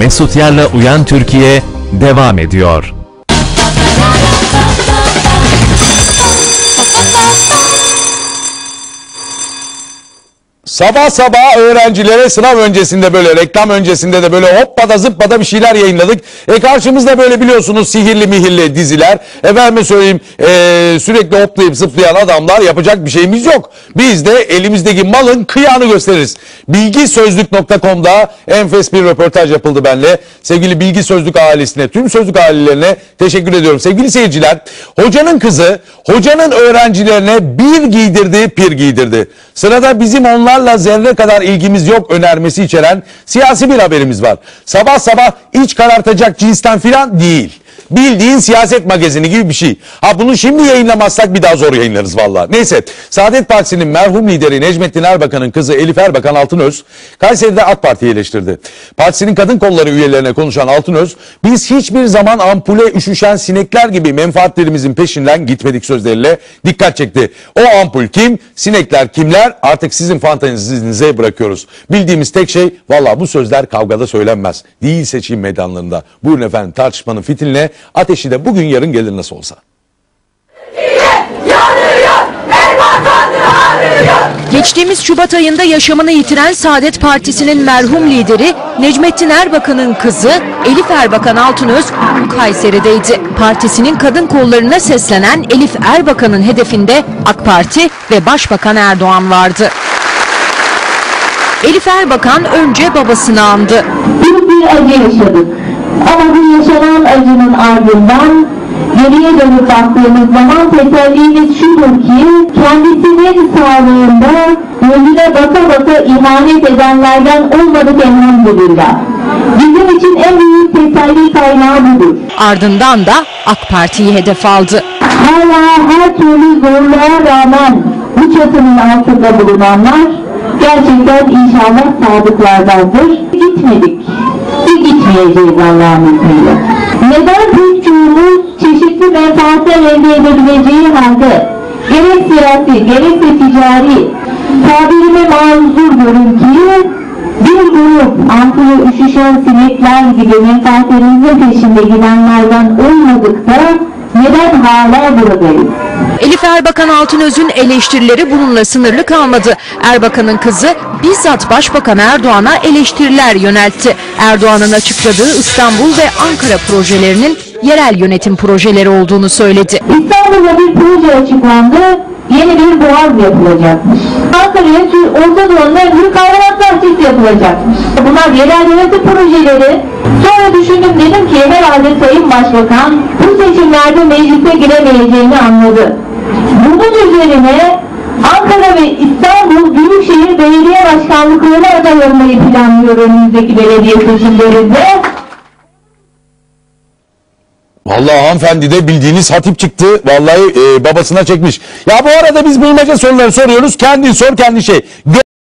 Mesut Yar'la Uyan Türkiye devam ediyor. Sabah sabah öğrencilere sınav öncesinde böyle reklam öncesinde de böyle hoppada zıppada bir şeyler yayınladık. E karşımızda böyle biliyorsunuz sihirli mihirli diziler. Efendime söyleyeyim e, sürekli hoplayıp zıplayan adamlar yapacak bir şeyimiz yok. Biz de elimizdeki malın kıyağını gösteririz. Bilgisözlük.com'da enfes bir röportaj yapıldı benle. Sevgili Bilgi Sözlük ailesine, tüm sözlük ailelerine teşekkür ediyorum. Sevgili seyirciler, hocanın kızı hocanın öğrencilerine bir giydirdi, pir giydirdi. Sırada bizim onlarla zerre kadar ilgimiz yok önermesi içeren siyasi bir haberimiz var. Sabah sabah iç karartacak cinsten filan değil. Bildiğin siyaset magazini gibi bir şey. Ha bunu şimdi yayınlamazsak bir daha zor yayınlarız valla. Neyse Saadet Partisi'nin merhum lideri Necmettin Erbakan'ın kızı Elif Erbakan Altınöz Kayseri'de AK Parti'yi eleştirdi. Partisinin kadın kolları üyelerine konuşan Altınöz biz hiçbir zaman ampule üşüşen sinekler gibi menfaatlerimizin peşinden gitmedik sözleriyle dikkat çekti. O ampul kim? Sinekler kimler? Artık sizin fantezinize bırakıyoruz. Bildiğimiz tek şey valla bu sözler kavgada söylenmez. Değil seçim meydanlarında. Buyurun efendim tartışmanın fitiline ateşi de bugün yarın gelir nasıl olsa. Geçtiğimiz Şubat ayında yaşamını yitiren Saadet Partisi'nin merhum lideri Necmettin Erbakan'ın kızı Elif Erbakan Altınöz Kayseri'deydi. Partisinin kadın kollarına seslenen Elif Erbakan'ın hedefinde AK Parti ve Başbakan Erdoğan vardı. Elif Erbakan önce babasını andı. Büyük bir acı yaşadık. Ama bu yaşanan acının ardından geriye dönüp baktığımız zaman tesellimiz şudur ki kendisinin sağlığında gözüne baka baka ihanet edenlerden olmadık elhamdülillah. Bizim için en büyük teselli kaynağı budur. Ardından da AK Parti'yi hedef aldı. Hala her türlü zorluğa rağmen bu çatının altında bulunanlar gerçekten inşallah sadıklardandır. Gitmedik. Ve gitmeyeceğiz Allah'ın izniyle. Neden pek çoğumuz çeşitli menfaatler elde edebileceği halde gerek siyasi gerekse ticari tabirime mazur görün ki bir grup ampulü üşüşen sinekler gibi menfaatlerimizin peşinde gidenlerden olmadık da neden hala buradayız? Elif Erbakan Altınöz'ün eleştirileri bununla sınırlı kalmadı. Erbakan'ın kızı bizzat Başbakan Erdoğan'a eleştiriler yöneltti. Erdoğan'ın açıkladığı İstanbul ve Ankara projelerinin yerel yönetim projeleri olduğunu söyledi. İstanbul'da bir proje açıklandı. Yeni bir boğaz yapılacakmış. Ankara'ya Orta Doğu'nun en büyük hayvanat bahçesi yapılacakmış. Bunlar yerel yönetim projeleri. Sonra düşündüm dedim ki herhalde Sayın Başbakan bu seçimlerde meclise giremeyeceğini anladı. Bunun üzerine Ankara ve İstanbul Büyükşehir Belediye Başkanlıklarına aday olmayı planlıyor önümüzdeki belediye seçimlerinde. Vallahi hanımefendi de bildiğiniz hatip çıktı. Vallahi e, babasına çekmiş. Ya bu arada biz bulmaca soruları soruyoruz. Kendin sor kendi şey. Gö-